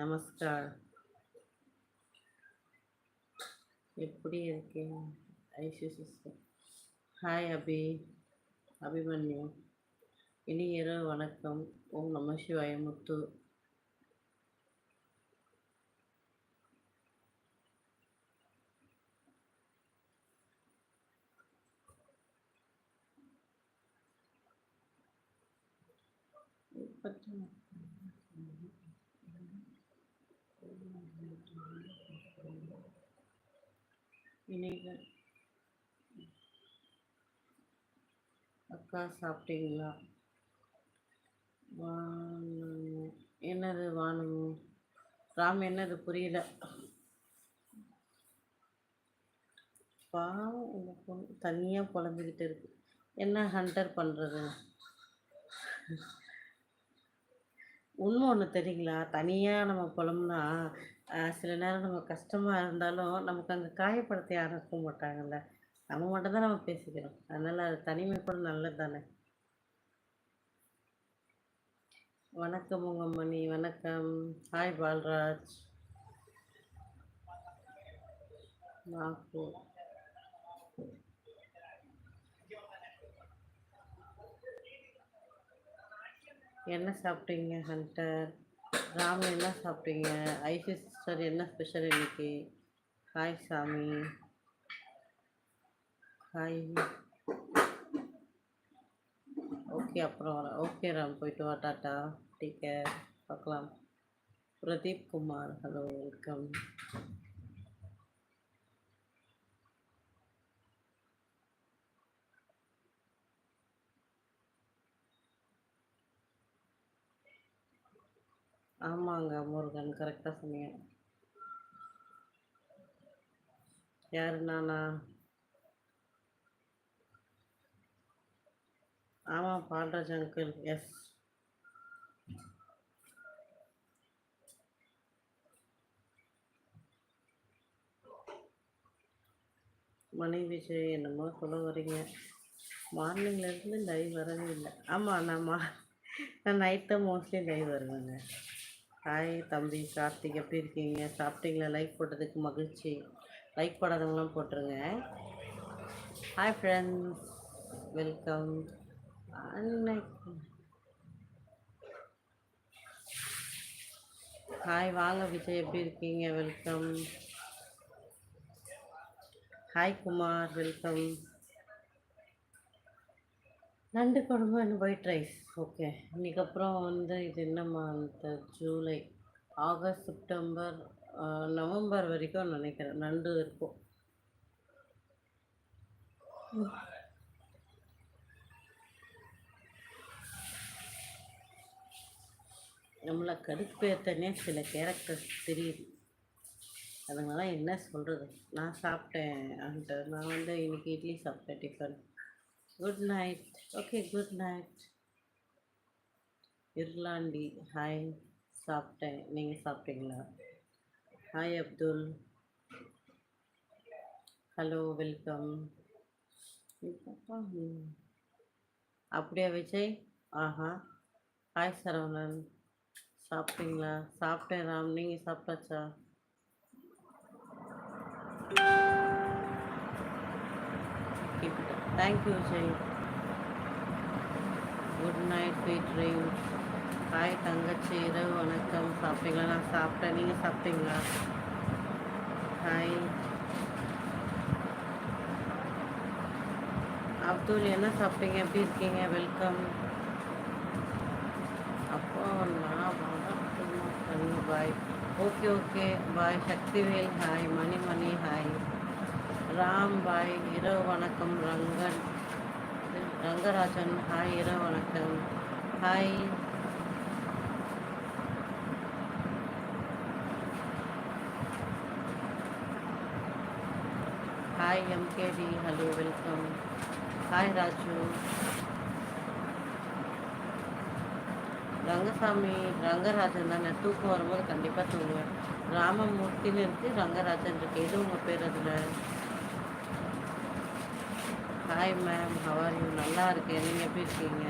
நமஸ்கார். எப்படி இருக்கீங்க? Aishu sister. Hi Abhi. Abhimanyu. இனி இரவு வணக்கம். ஓம் நம சிவாய முத்து இன்னைக்கு அக்கா சாப்பிட்டீங்களா? வானு என்னது வானு ராம் என்னது புரியல. பாவம் உங்க பொண்ணு தனியாக புலம்பிக்கிட்டு இருக்கு. என்ன ஹண்டர் பண்ணுறது உண்மை ஒன்று தெரியுங்களா? தனியாக நம்ம புலம்புனா சில நேரம் நம்ம கஷ்டமாக இருந்தாலும் நமக்கு அங்கே காயப்படுத்த யாரும் இருக்க மாட்டாங்கல்ல. நம்ம மட்டும் தான் நம்ம பேசிக்கிறோம். அதனால் அது தனிமை கூட நல்லது தானே வணக்கம் உங்கள் மணி வணக்கம். ஹாய் பால்ராஜ். நாக்கு என்ன சாப்பிட்டீங்க ஹண்டர்? ராமன் என்ன சாப்பிட்டீங்க? ஐசி சிஸ்டர் என்ன ஸ்பெஷல் இன்னைக்கு? ஹாய் சாமி. ஹாய் ஓகே அப்புறம் வரேன் ஓகே ராம் போயிட்டு வா டாட்டா. டேக் கேர் பார்க்கலாம். பிரதீப் குமார் ஹலோ வெல்கம் ஆமாங்க முருகன் கரெக்டாக சொன்னீங்க. யார் நானா? ஆமாம் பால்ராஜ் அங்கிள் எஸ் மணி விஜய் என்னமோ சொல்ல வரீங்க மார்னிங்லேருந்து லைவ் வரவே இல்லை. ஆமாம் நான் மா நான் நைட் தான் மோஸ்ட்லி லைவ் வருவேங்க. ஹாய் தம்பி கார்த்திக். எப்படி இருக்கீங்க? சாப்பிட்டீங்களா? லைக் போட்டதுக்கு மகிழ்ச்சி. லைக் போடாதவங்களாம் போட்டுருங்க. ஹாய் ஃப்ரெண்ட்ஸ் வெல்கம் ஹாய் வாங்க விஜய். எப்படி இருக்கீங்க? Welcome hi Kumar. வெல்கம் நண்டு குழம்பு அண்ட் ஒயிட் ரைஸ் ஓகே இன்னைக்கு அப்புறம் வந்து இது என்ன month July. August September November வரைக்கும் நினைக்கிறேன். நண்டு இருக்கும். நம்மளை கடுப்பேத்தனே சில கேரக்டர்ஸ் தெரியுது. அதுங்களாம் என்ன சொல்கிறது நான் சாப்பிட்டேன். அந்த நான் வந்து இன்றைக்கி இட்லி சாப்பிட்டேன் tiffin good night okay good night இர்லாண்டி hi சாப்பிட்டேன் நீங்கள் சாப்பிட்டீங்களா? ஹாய் அப்துல் ஹலோ வெல்கம் அப்படியா விஜய்? ஆஹா. ஹாய் சரவணன். சாப்பிட்டீங்களா? சாப்பிட்டேன் ராம் நீங்கள் சாப்பிட்டாச்சா? Thank you Vijay good night sweet dreams hi தங்கச்சி இரவு வணக்கம் சாப்பிட்டீங்களா நான் சாப்பிட்டேன் நீங்கள் சாப்பிட்டீங்களா ஹாய் அப்துல் என்ன சாப்பிட்டீங்க எப்படி இருக்கீங்க வெல்கம் அப்போ நான் வரட்டுமா bye okay okay bye Sakthivel hi Mani Mani hi Ram bye இரவு வணக்கம். ரங்கன் ரங்கராஜன் ஹாய் இரவு வணக்கம். Hi. Hi MKD. Hello welcome. Hi Raju. Rangasamy Rangarajan தானே? தூக்கம் வரும்போது கண்டிப்பாக தூங்குவேன். ராமமூர்த்தின்னு இருக்குது ரங்கராஜன் இருக்கு. எது உங்கள் பேர் அதில்? ஹாய் மேம் ஹவர் யூ நல்லா இருக்கேன். நீங்கள் எப்படி இருக்கீங்க?